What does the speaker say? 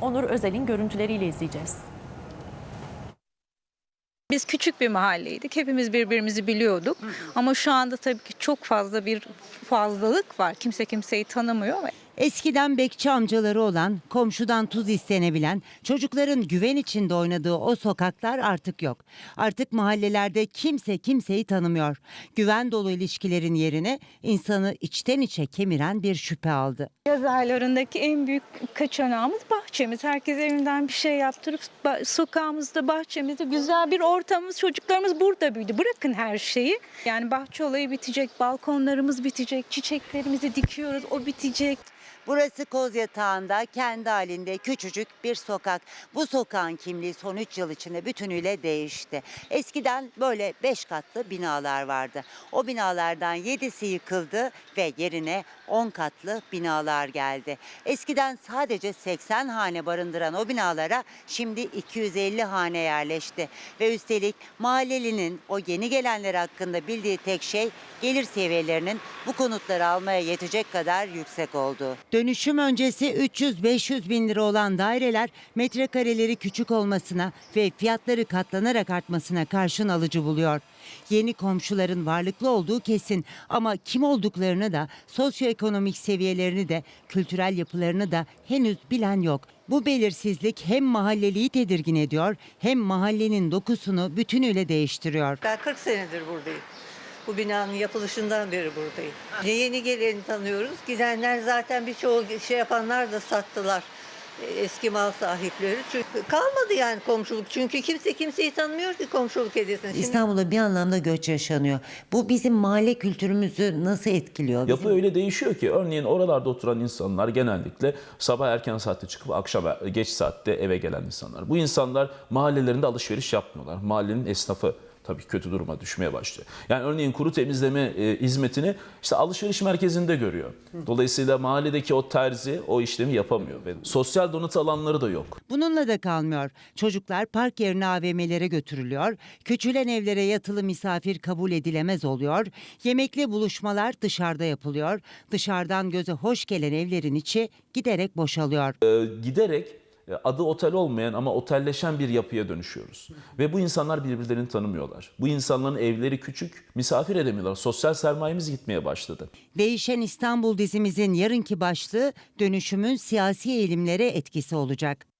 Onur Özel'in görüntüleriyle izleyeceğiz. Biz küçük bir mahalleydik. Hepimiz birbirimizi biliyorduk. Ama şu anda tabii ki çok fazla bir fazlalık var. Kimse kimseyi tanımıyor. Eskiden bekçi amcaları olan, komşudan tuz istenebilen, çocukların güven içinde oynadığı o sokaklar artık yok. Artık mahallelerde kimse kimseyi tanımıyor. Güven dolu ilişkilerin yerine insanı içten içe kemiren bir şüphe aldı. Yaz aylarındaki en büyük kaçanağımız bahçemiz. Herkes evinden bir şey yaptırıp ba- sokağımızda, bahçemizde güzel bir ortamımız. Çocuklarımız burada büyüdü. Bırakın her şeyi. Yani bahçe olayı bitecek, balkonlarımız bitecek, çiçeklerimizi dikiyoruz, o bitecek. Burası Koz Yatağı'nda kendi halinde küçücük bir sokak. Bu sokağın kimliği son 3 yıl içinde bütünüyle değişti. Eskiden böyle 5 katlı binalar vardı. O binalardan 7'si yıkıldı ve yerine 10 katlı binalar geldi. Eskiden sadece 80 hane barındıran o binalara şimdi 250 hane yerleşti. Ve üstelik mahallelinin o yeni gelenler hakkında bildiği tek şey gelir seviyelerinin bu konutları almaya yetecek kadar yüksek oldu. Dönüşüm öncesi 300-500 bin lira olan daireler metrekareleri küçük olmasına ve fiyatları katlanarak artmasına karşın alıcı buluyor. Yeni komşuların varlıklı olduğu kesin ama kim olduklarını da sosyoekonomik seviyelerini de kültürel yapılarını da henüz bilen yok. Bu belirsizlik hem mahalleliyi tedirgin ediyor hem mahallenin dokusunu bütünüyle değiştiriyor. Ben 40 senedir buradayım. Bu binanın yapılışından beri buradayım. Ne yeni geleni tanıyoruz. Gidenler zaten birçoğu şey yapanlar da sattılar. E, Eski mal sahipleri. Çünkü kalmadı yani komşuluk. Çünkü kimse kimseyi tanımıyor ki komşuluk edesin. Şimdi İstanbul'da bir anlamda göç yaşanıyor. Bu bizim mahalle kültürümüzü nasıl etkiliyor? Yapı öyle değişiyor ki örneğin oralarda oturan insanlar genellikle sabah erken saatte çıkıp akşam geç saatte eve gelen insanlar. Bu insanlar mahallelerinde alışveriş yapmıyorlar. Mahallenin esnafı tabii kötü duruma düşmeye başlıyor. Yani örneğin kuru temizleme e, hizmetini işte alışveriş merkezinde görüyor. Dolayısıyla mahalledeki o terzi o işlemi yapamıyor ve sosyal donatı alanları da yok. Bununla da kalmıyor. Çocuklar park yerine AVM'lere götürülüyor. Küçülen evlere yatılı misafir kabul edilemez oluyor. Yemekli buluşmalar dışarıda yapılıyor. Dışarıdan göze hoş gelen evlerin içi giderek boşalıyor. E, giderek adı otel olmayan ama otelleşen bir yapıya dönüşüyoruz. Ve bu insanlar birbirlerini tanımıyorlar. Bu insanların evleri küçük, misafir edemiyorlar. Sosyal sermayemiz gitmeye başladı. Değişen İstanbul dizimizin yarınki başlığı dönüşümün siyasi eğilimlere etkisi olacak.